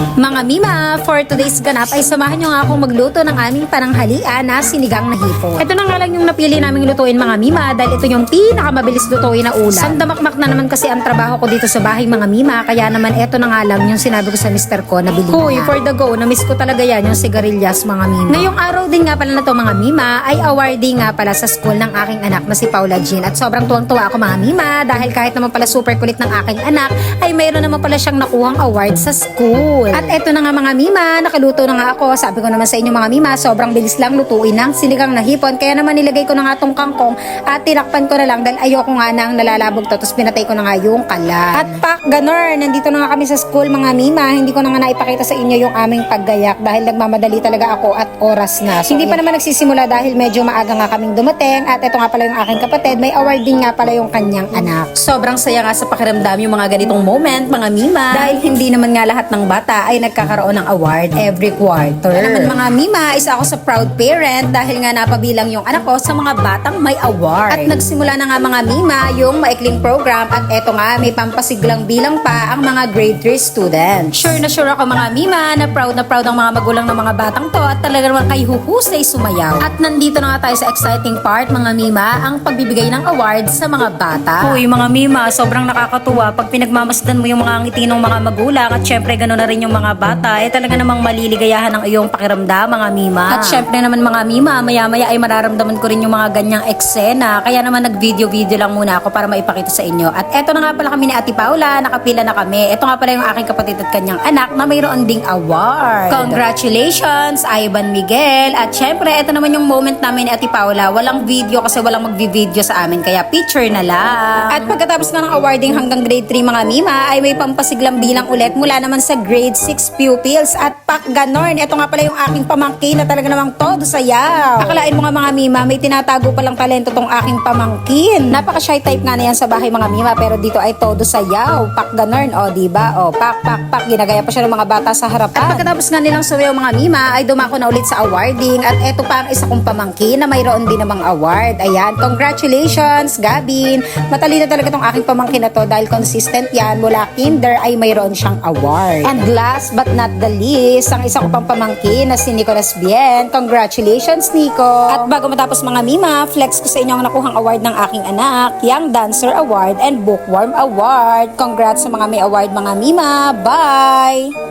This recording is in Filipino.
Mga Mima, for today's ganap ay samahan nyo nga akong magluto ng aming pananghalian na sinigang na hipon. Ito na nga lang yung napili naming lutuin mga Mima dahil ito yung pinakamabilis lutuin na ulam. Sandamakmak na naman kasi ang trabaho ko dito sa bahay mga Mima kaya naman ito na nga lang yung sinabi ko sa mister ko na bilhin Hoy, for the go, na-miss ko talaga yan yung sigarilyas mga Mima. Ngayong araw din nga pala na to mga Mima ay awarding nga pala sa school ng aking anak na si Paula Jean at sobrang tuwang-tuwa ako mga Mima dahil kahit naman pala super kulit ng aking anak ay mayroon naman pala siyang nakuhang award sa school. At eto na nga mga Mima, nakaluto na nga ako. Sabi ko naman sa inyo mga Mima, sobrang bilis lang lutuin ng sinigang na hipon. Kaya naman nilagay ko na nga tong kangkong at tinakpan ko na lang dahil ayoko nga nang nalalabog to. Tapos pinatay ko na nga yung kalat. At pak, ganor, nandito na nga kami sa school mga Mima. Hindi ko na nga naipakita sa inyo yung aming paggayak dahil nagmamadali talaga ako at oras na. So, hindi pa naman nagsisimula dahil medyo maaga nga kaming dumating. At ito nga pala yung aking kapatid. May award din nga pala yung kanyang anak. Sobrang saya nga sa pakiramdam yung mga ganitong moment, mga Mima. Dahil hindi naman nga lahat ng bata ay nagkakaroon ng award every quarter. Kaya naman mga Mima, isa ako sa proud parent dahil nga napabilang yung anak ko sa mga batang may award. At nagsimula na nga mga Mima yung maikling program at eto nga may pampasiglang bilang pa ang mga grade 3 students. Sure na sure ako mga Mima na proud na proud ang mga magulang ng mga batang to at talaga naman kay huhusay sumayaw. At nandito na nga tayo sa exciting part mga Mima, ang pagbibigay ng award sa mga bata. Uy mga Mima, sobrang nakakatuwa pag pinagmamasdan mo yung mga ngiti ng mga magulang at syempre gano'n na rin yung mga bata, eh talaga namang maliligayahan ang iyong pakiramdam mga Mima. At syempre naman mga Mima, maya-maya ay mararamdaman ko rin yung mga ganyang eksena. Kaya naman nag-video-video lang muna ako para maipakita sa inyo. At eto na nga pala kami ni Ate Paula, nakapila na kami. Ito nga pala yung aking kapatid at kanyang anak na mayroon ding award. Congratulations, Ivan Miguel. At syempre, ito naman yung moment namin ni Ate Paula. Walang video kasi walang magvi-video sa amin, kaya picture na lang. At pagkatapos nga ng awarding hanggang grade 3 mga Mima, ay may pampasiglang bilang ulit mula naman sa grade 6 pupils. At pak ganorn, ito nga pala yung aking pamangkin na talaga namang todo sayaw. Akalain mo nga mga Mima, may tinatago palang talento tong aking pamangkin. Napaka-shy type nga na yan sa bahay mga Mima, pero dito ay todo sayaw. Pak ganorn, o diba? O pak, pak, pak, ginagaya pa siya ng mga bata sa harapan. At pagkatapos nga nilang sumayaw mga Mima, ay dumako na ulit sa awarding. At eto pa ang isa kong pamangkin na mayroon din namang award. Ayan, congratulations, Gabin. Matalino talaga tong aking pamangkin na to dahil consistent yan. Mula kinder ay mayroon siyang award. And last but not the least, ang isa ko pang pamangkin na si Nicolas Bien. Congratulations, Nico. At bago matapos mga Mima, flex ko sa inyo ang nakuhang award ng aking anak, Young Dancer Award and Bookworm Award. Congrats sa mga may award mga Mima. Bye!